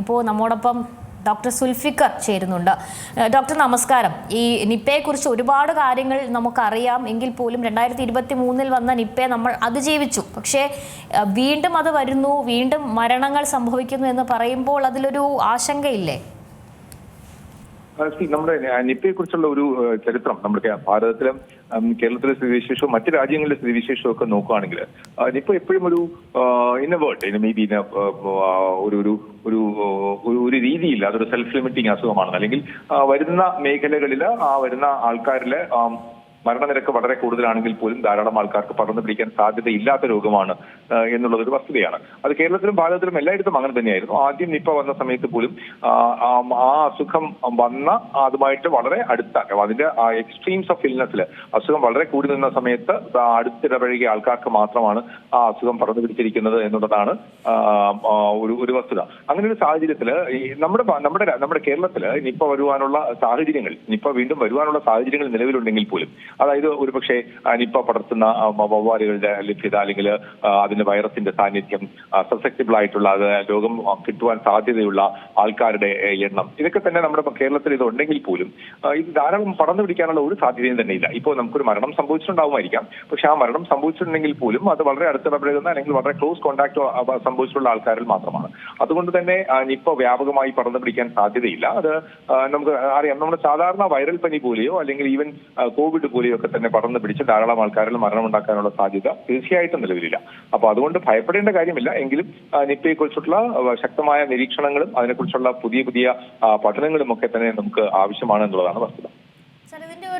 ഇപ്പോൾ നമ്മോടൊപ്പം ഡോക്ടർ സുൽഫിക്കർ ചേരുന്നുണ്ട്. ഡോക്ടർ നമസ്കാരം. ഈ നിപ്പയെക്കുറിച്ച് ഒരുപാട് കാര്യങ്ങൾ നമുക്കറിയാം. എങ്കിൽ പോലും രണ്ടായിരത്തി ഇരുപത്തി മൂന്നിൽ വന്ന നിപ്പയെ നമ്മൾ അതിജീവിച്ചു. പക്ഷേ വീണ്ടും അത് വരുന്നു. വീണ്ടും മരണങ്ങൾ സംഭവിക്കുന്നു എന്ന് പറയുമ്പോൾ അതിലൊരു ആശങ്കയില്ലേ? നമ്മുടെ നിപ്പയെ കുറിച്ചുള്ള ഒരു ചരിത്രം നമ്മുടെ ഭാരതത്തിലും കേരളത്തിലെ സ്ഥിതിവിശേഷവും മറ്റു രാജ്യങ്ങളിലെ സ്ഥിതിവിശേഷവും ഒക്കെ നോക്കുകയാണെങ്കിൽ നിപ്പ എപ്പോഴും ഒരു ഇൻ വേർഡ് മേ ബി ഒരു ഒരു ഒരു ഒരു രീതിയില്ല അതൊരു സെൽഫ് ലിമിറ്റിംഗ് അസുഖമാണ് അല്ലെങ്കിൽ വരുന്ന മേഖലകളിൽ ആ വരുന്ന ആൾക്കാരിലെ മരണനിരക്ക് വളരെ കൂടുതലാണെങ്കിൽ പോലും ധാരാളം ആൾക്കാർക്ക് പടർന്നു പിടിക്കാൻ സാധ്യതയില്ലാത്ത രോഗമാണ് എന്നുള്ളത് ഒരു വസ്തുതയാണ്. അത് കേരളത്തിലും ഭാരതത്തിലും എല്ലായിടത്തും അങ്ങനെ തന്നെയായിരുന്നു. ആദ്യം നിപ്പ വന്ന സമയത്ത് പോലും ആ, അസുഖം വന്ന അതുമായിട്ട് വളരെ അടുത്ത അതിന്റെ എക്സ്ട്രീംസ് ഓഫ് ഇൽനെസ്സിൽ അസുഖം വളരെ കൂടി നിന്ന സമയത്ത് അടുത്തിടപഴകിയ ആൾക്കാർക്ക് മാത്രമാണ് ആ അസുഖം പടർന്നു പിടിച്ചിരിക്കുന്നത് എന്നുള്ളതാണ് ഒരു ഒരു വസ്തുത. അങ്ങനെ ഒരു സാഹചര്യത്തിൽ നമ്മുടെ നമ്മുടെ നമ്മുടെ കേരളത്തിൽ നിപ്പ വരുവാനുള്ള സാഹചര്യങ്ങൾ നിപ്പ വീണ്ടും വരുവാനുള്ള സാഹചര്യങ്ങൾ നിലവിലുണ്ടെങ്കിൽ പോലും അതായത് ഒരുപക്ഷെ നിപ്പ പടർത്തുന്ന വവ്വാലുകളുടെ ലഭ്യത അല്ലെങ്കിൽ അതിന്റെ വൈറസിന്റെ സാന്നിധ്യം സസെപ്റ്റബിൾ ആയിട്ടുള്ള അത് രോഗം കിട്ടുവാൻ സാധ്യതയുള്ള ആൾക്കാരുടെ എണ്ണം. ഇതൊക്കെ തന്നെ നമ്മുടെ കേരളത്തിൽ ഇത് ഉണ്ടെങ്കിൽ പോലും ഇത് ധാരാളം പടർന്നു പിടിക്കാനുള്ള ഒരു സാധ്യതയും തന്നെ ഇല്ല. ഇപ്പോൾ നമുക്കൊരു മരണം സംഭവിച്ചിട്ടുണ്ടാവുമായിരിക്കാം. പക്ഷെ ആ മരണം സംഭവിച്ചിട്ടുണ്ടെങ്കിൽ പോലും അത് വളരെ അടുത്ത അടുത്തിടപഴകുന്ന അല്ലെങ്കിൽ വളരെ ക്ലോസ് കോൺടാക്ട് സംഭവിച്ചിട്ടുള്ള ആൾക്കാരിൽ മാത്രമാണ്. അതുകൊണ്ട് തന്നെ നിപ്പ വ്യാപകമായി പടർന്നു പിടിക്കാൻ സാധ്യതയില്ല. അത് നമുക്ക് അറിയാം. നമ്മുടെ സാധാരണ വൈറൽ പനി പോലെയോ അല്ലെങ്കിൽ ഈവൻ കോവിഡ് പോലെയോ ഒക്കെ തന്നെ പടർന്നു പിടിച്ച് ധാരാളം ആൾക്കാരിൽ മരണമുണ്ടാക്കാനുള്ള സാധ്യത തീർച്ചയായിട്ടും നിലവിലില്ല. അപ്പൊ അതുകൊണ്ട് ഭയപ്പെടേണ്ട കാര്യമില്ല. എങ്കിലും നിപ്പയെക്കുറിച്ചുള്ള ശക്തമായ നിരീക്ഷണങ്ങളും അതിനെക്കുറിച്ചുള്ള പുതിയ പുതിയ പഠനങ്ങളും ഒക്കെ തന്നെ നമുക്ക് ആവശ്യമാണ് എന്നുള്ളതാണ് വസ്തുത.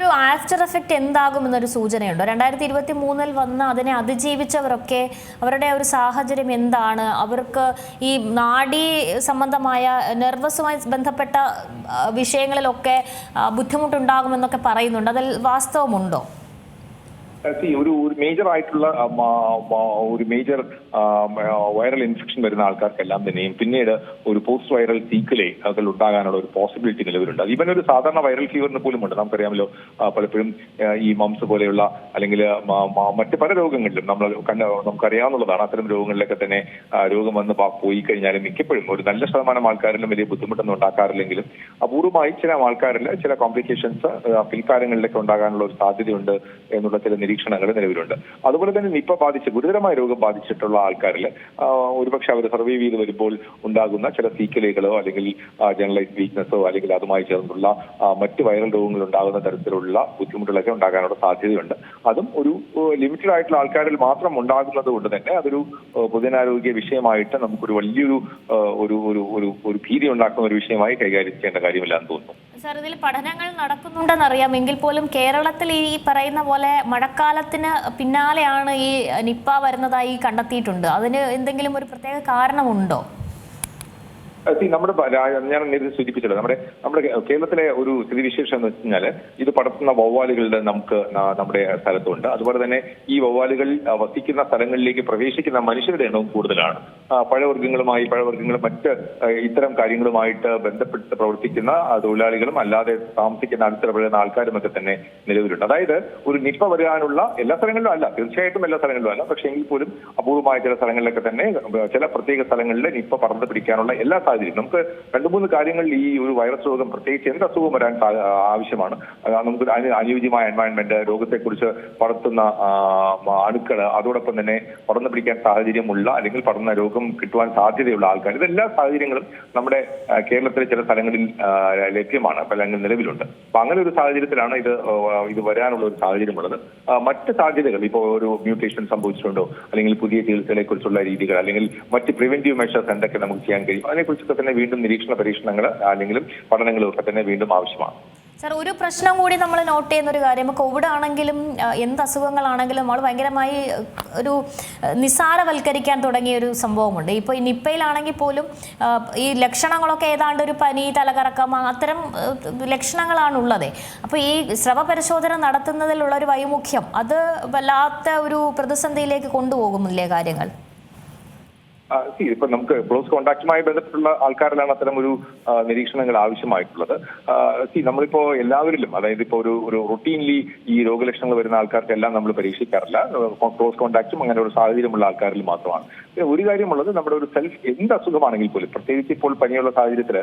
ഒരു ആഫ്റ്റർ എഫക്റ്റ് എന്താകുമെന്നൊരു സൂചനയുണ്ടോ? രണ്ടായിരത്തി ഇരുപത്തി മൂന്നിൽ വന്ന് അതിനെ അതിജീവിച്ചവരൊക്കെ അവരുടെ ഒരു സാഹചര്യം എന്താണ്? അവർക്ക് ഈ നാഡി സംബന്ധമായ നെർവസുമായി ബന്ധപ്പെട്ട വിഷയങ്ങളിലൊക്കെ ബുദ്ധിമുട്ടുണ്ടാകുമെന്നൊക്കെ പറയുന്നുണ്ട്. അതിൽ വാസ്തവമുണ്ടോ? ഒരു ഒരു മേജർ ആയിട്ടുള്ള ഒരു മേജർ വൈറൽ ഇൻഫെക്ഷൻ വരുന്ന ആൾക്കാർക്കെല്ലാം തന്നെയും പിന്നീട് ഒരു പോസ്റ്റ് വൈറൽ സീക്കലേ അതിൽ ഉണ്ടാകാനുള്ള ഒരു പോസിബിലിറ്റി നിലവിലുണ്ട്. അത് ഇവൻ ഒരു സാധാരണ വൈറൽ ഫീവറിന് പോലും ഉണ്ട് നമുക്കറിയാമല്ലോ പലപ്പോഴും ഈ മംസ് പോലെയുള്ള അല്ലെങ്കിൽ മറ്റ് പല രോഗങ്ങളിലും നമ്മൾ നമുക്കറിയാവുന്നതാണ് അത്തരം രോഗങ്ങളിലൊക്കെ തന്നെ രോഗം വന്ന് പോയി കഴിഞ്ഞാൽ മിക്കപ്പോഴും ഒരു നല്ല ശതമാനം ആൾക്കാരിലും വലിയ ബുദ്ധിമുട്ടൊന്നും ഉണ്ടാക്കാറില്ലെങ്കിലും അപൂർവമായി ചില ആൾക്കാരിൽ ചില കോംപ്ലിക്കേഷൻസ് പിൽക്കാലങ്ങളിലൊക്കെ ഉണ്ടാകാനുള്ള ഒരു സാധ്യതയുണ്ട് എന്നുള്ള ചില നിരീക്ഷണങ്ങൾ നിലവിലുണ്ട്. അതുപോലെ തന്നെ നിപ്പ ബാധിച്ച് ഗുരുതരമായ രോഗം ബാധിച്ചിട്ടുള്ള ആൾക്കാരിൽ ഒരുപക്ഷെ അവർ സർവൈവ് ചെയ്ത് വരുമ്പോൾ ഉണ്ടാകുന്ന ചില സീക്കലുകളോ അല്ലെങ്കിൽ ജനറലൈസ് വീക്ക്നെസ്സോ അല്ലെങ്കിൽ അതുമായി ചേർന്നുള്ള മറ്റ് വൈറൽ രോഗങ്ങൾ ഉണ്ടാകുന്ന തരത്തിലുള്ള ബുദ്ധിമുട്ടുകളൊക്കെ ഉണ്ടാകാനുള്ള സാധ്യതയുണ്ട്. അതും ഒരു ലിമിറ്റഡ് ആയിട്ടുള്ള ആൾക്കാരിൽ മാത്രം ഉണ്ടാകുന്നത് കൊണ്ട് തന്നെ അതൊരു പൊതുജനാരോഗ്യ വിഷയമായിട്ട് നമുക്കൊരു വലിയൊരു ഒരു ഒരു ഒരു ഭീതി ഉണ്ടാക്കുന്ന ഒരു വിഷയമായി കൈകാര്യം ചെയ്യേണ്ട കാര്യമില്ല എന്ന് തോന്നുന്നു. സാർ ഇതിൽ പഠനങ്ങൾ നടക്കുന്നുണ്ടെന്നറിയാം. എങ്കിൽ പോലും കേരളത്തിൽ ഈ പറയുന്ന പോലെ മഴക്കാലത്തിന് പിന്നാലെയാണ് ഈ നിപ്പ വരുന്നതായി കണ്ടെത്തിയിട്ടുണ്ട്. അതിന് എന്തെങ്കിലും ഒരു പ്രത്യേക കാരണമുണ്ടോ? നമ്മുടെ ഞാൻ നേരത്തെ സൂചിപ്പിച്ചല്ലോ നമ്മുടെ നമ്മുടെ കേരളത്തിലെ ഒരു സ്ഥിതിവിശേഷം എന്ന് വെച്ച് കഴിഞ്ഞാൽ ഇത് പടർത്തുന്ന വവ്വാലുകളുടെ നമുക്ക് നമ്മുടെ സ്ഥലത്തുണ്ട്. അതുപോലെ തന്നെ ഈ വവ്വാലുകൾ വസിക്കുന്ന സ്ഥലങ്ങളിലേക്ക് പ്രവേശിക്കുന്ന മനുഷ്യരുടെ എണ്ണവും കൂടുതലാണ്. പഴവർഗങ്ങളുമായി പഴവർഗങ്ങളും മറ്റ് ഇത്തരം കാര്യങ്ങളുമായിട്ട് ബന്ധപ്പെട്ട് പ്രവർത്തിക്കുന്ന തൊഴിലാളികളും അല്ലാതെ താമസിക്കുന്ന അടുത്തിടപെടുന്ന ആൾക്കാരും ഒക്കെ തന്നെ നിലവിലുണ്ട്. അതായത് ഒരു നിപ്പ വരാനുള്ള എല്ലാ സ്ഥലങ്ങളിലും അല്ല തീർച്ചയായിട്ടും എല്ലാ സ്ഥലങ്ങളിലും അല്ല. പക്ഷേ എങ്കിൽ പോലും അപൂർവമായ ചില സ്ഥലങ്ങളിലൊക്കെ തന്നെ ചില പ്രത്യേക സ്ഥലങ്ങളിൽ നിപ്പ പടർന്നു പിടിക്കാനുള്ള എല്ലാ സാഹചര്യം. നമുക്ക് രണ്ടു മൂന്ന് കാര്യങ്ങളിൽ ഈ ഒരു വൈറസ് രോഗം പ്രത്യേകിച്ച് എന്ത് അസുഖം വരാൻ ആവശ്യമാണ്. നമുക്ക് അനു- അനുയോജ്യമായ എൻവയൺമെന്റ് രോഗത്തെക്കുറിച്ച് പടർത്തുന്ന അണുക്കൾ അതോടൊപ്പം തന്നെ പടർന്നു പിടിക്കാൻ സാഹചര്യമുള്ള അല്ലെങ്കിൽ പടർന്ന രോഗം കിട്ടുവാൻ സാധ്യതയുള്ള ആൾക്കാർ. ഇതെല്ലാ സാഹചര്യങ്ങളും നമ്മുടെ കേരളത്തിലെ ചില സ്ഥലങ്ങളിൽ ലഭ്യമാണ്. അല്ലെങ്കിൽ നിലവിലുണ്ട്. അപ്പൊ അങ്ങനെ ഒരു സാഹചര്യത്തിലാണ് ഇത് ഇത് വരാനുള്ള ഒരു സാഹചര്യമുള്ളത്. മറ്റ് സാധ്യതകൾ ഇപ്പോൾ ഒരു മ്യൂട്ടേഷൻ സംഭവിച്ചിട്ടുണ്ടോ? അല്ലെങ്കിൽ പുതിയ ചികിത്സകളെ കുറിച്ചുള്ള രീതികൾ അല്ലെങ്കിൽ മറ്റ് പ്രിവെന്റീവ് മെഷേഴ്സ് എന്തൊക്കെ നമുക്ക് ചെയ്യാൻ കഴിയും? അതിനെക്കുറിച്ചൊക്കെ തന്നെ വീണ്ടും നിരീക്ഷണ പരീക്ഷണങ്ങൾ അല്ലെങ്കിലും പഠനങ്ങളും ഒക്കെ തന്നെ വീണ്ടും ആവശ്യമാണ്. സാർ ഒരു പ്രശ്നം കൂടി നമ്മൾ നോട്ട് ചെയ്യുന്ന ഒരു കാര്യം. കോവിഡ് ആണെങ്കിലും എന്ത് അസുഖങ്ങളാണെങ്കിലും നമ്മൾ ഭയങ്കരമായി ഒരു നിസ്സാരവൽക്കരിക്കാൻ തുടങ്ങിയ ഒരു സംഭവമുണ്ട്. ഇപ്പോൾ ഈ നിപ്പയിലാണെങ്കിൽ പോലും ഈ ലക്ഷണങ്ങളൊക്കെ ഏതാണ്ട് ഒരു പനി തലകറക്കം അത്തരം ലക്ഷണങ്ങളാണ് ലക്ഷണങ്ങളാണുള്ളത്. അപ്പോൾ ഈ സ്രവ പരിശോധന നടത്തുന്നതിലുള്ള ഒരു വൈമുഖ്യം അത് വല്ലാത്ത ഒരു പ്രതിസന്ധിയിലേക്ക് കൊണ്ടുപോകുന്നില്ലേ കാര്യങ്ങൾ? ഇപ്പൊ നമുക്ക് ക്ലോസ് കോണ്ടാക്റ്റുമായി ബന്ധപ്പെട്ടുള്ള ആൾക്കാരിലാണ് അത്തരം ഒരു നിരീക്ഷണങ്ങൾ ആവശ്യമായിട്ടുള്ളത്. സി നമ്മളിപ്പോ എല്ലാവരിലും അതായത് ഇപ്പോ ഒരു ഒരു റുട്ടീൻലി ഈ രോഗലക്ഷണങ്ങൾ വരുന്ന ആൾക്കാർക്കെല്ലാം നമ്മൾ പരീക്ഷിക്കാറില്ല. ക്ലോസ് കോണ്ടാക്റ്റും അങ്ങനെ ഒരു സാഹചര്യമുള്ള ആൾക്കാരിൽ മാത്രമാണ്. പിന്നെ ഒരു കാര്യമുള്ളത് നമ്മുടെ ഒരു സെൽഫ് എന്ത് അസുഖമാണെങ്കിൽ പോലും പ്രത്യേകിച്ച് ഇപ്പോൾ പനിയുള്ള സാഹചര്യത്തിൽ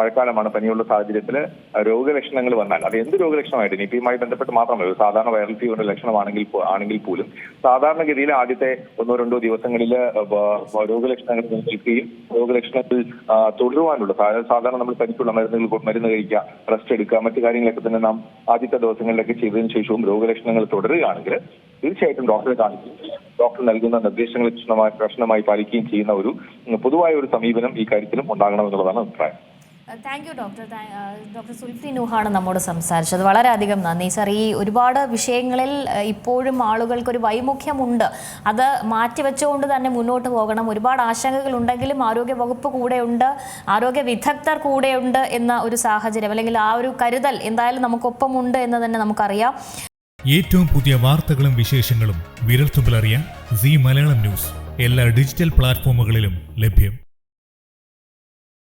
മഴക്കാലമാണ് പനിയുള്ള സാഹചര്യത്തിൽ രോഗലക്ഷണങ്ങൾ വന്നാൽ അത് എന്ത് രോഗലക്ഷണമായിട്ട് നിപ്പിയുമായി ബന്ധപ്പെട്ട് മാത്രമല്ല സാധാരണ വൈറൽ ഫീവറിന്റെ ലക്ഷണമാണെങ്കിൽ ആണെങ്കിൽ പോലും സാധാരണഗതിയിൽ ആദ്യത്തെ ഒന്നോ രണ്ടോ ദിവസങ്ങളിൽ രോഗലക്ഷണങ്ങൾ നിൽക്കുകയും രോഗലക്ഷണത്തിൽ തുടരുവാനുള്ള സാധാരണ നമ്മൾ പനിക്കുള്ള മരുന്നുകൾ മരുന്ന് കഴിക്കുക റെസ്റ്റ് എടുക്കുക മറ്റു കാര്യങ്ങളൊക്കെ തന്നെ നാം ആദ്യത്തെ ദിവസങ്ങളിലൊക്കെ ചെയ്തതിനു ശേഷവും രോഗലക്ഷണങ്ങൾ തുടരുകയാണെങ്കിൽ തീർച്ചയായിട്ടും ഡോക്ടറെ കാണിക്കുകയും ഡോക്ടർ നൽകുന്ന നിർദ്ദേശങ്ങൾ കർശനമായി പാലിക്കുകയും ചെയ്യുന്ന ഒരു പൊതുവായ ഒരു സമീപനം ഈ കാര്യത്തിലും ഉണ്ടാകണമെന്നുള്ളതാണ് അഭിപ്രായം. Thank you doctor doctor Sulfi നൂഹാണ് നമ്മോട് സംസാരിച്ചത്. വളരെയധികം നന്ദി. സർ ഈ ഒരുപാട് വിഷയങ്ങളിൽ ഇപ്പോഴും ഇപ്പോഴും ആളുകൾക്കൊരു വൈമുഖ്യമുണ്ട്. അത് മാറ്റിവെച്ചുകൊണ്ട് തന്നെ മുന്നോട്ട് പോകണം. ഒരുപാട് ആശങ്കകൾ ഉണ്ടെങ്കിലും ആരോഗ്യ വകുപ്പ് കൂടെയുണ്ട്. ആരോഗ്യ വിദഗ്ധർ കൂടെയുണ്ട് എന്ന ഒരു സാഹചര്യം അല്ലെങ്കിൽ ആ ഒരു കരുതൽ എന്തായാലും നമുക്കൊപ്പമുണ്ട് എന്ന് തന്നെ നമുക്കറിയാം. ഏറ്റവും പുതിയ വാർത്തകളും വിശേഷങ്ങളും വിരൽത്തുമ്പിലറിയാൻ സി മലയാളം ന്യൂസ്. എല്ലാ ഡിജിറ്റൽ പ്ലാറ്റ്ഫോമുകളിലും ലഭ്യം.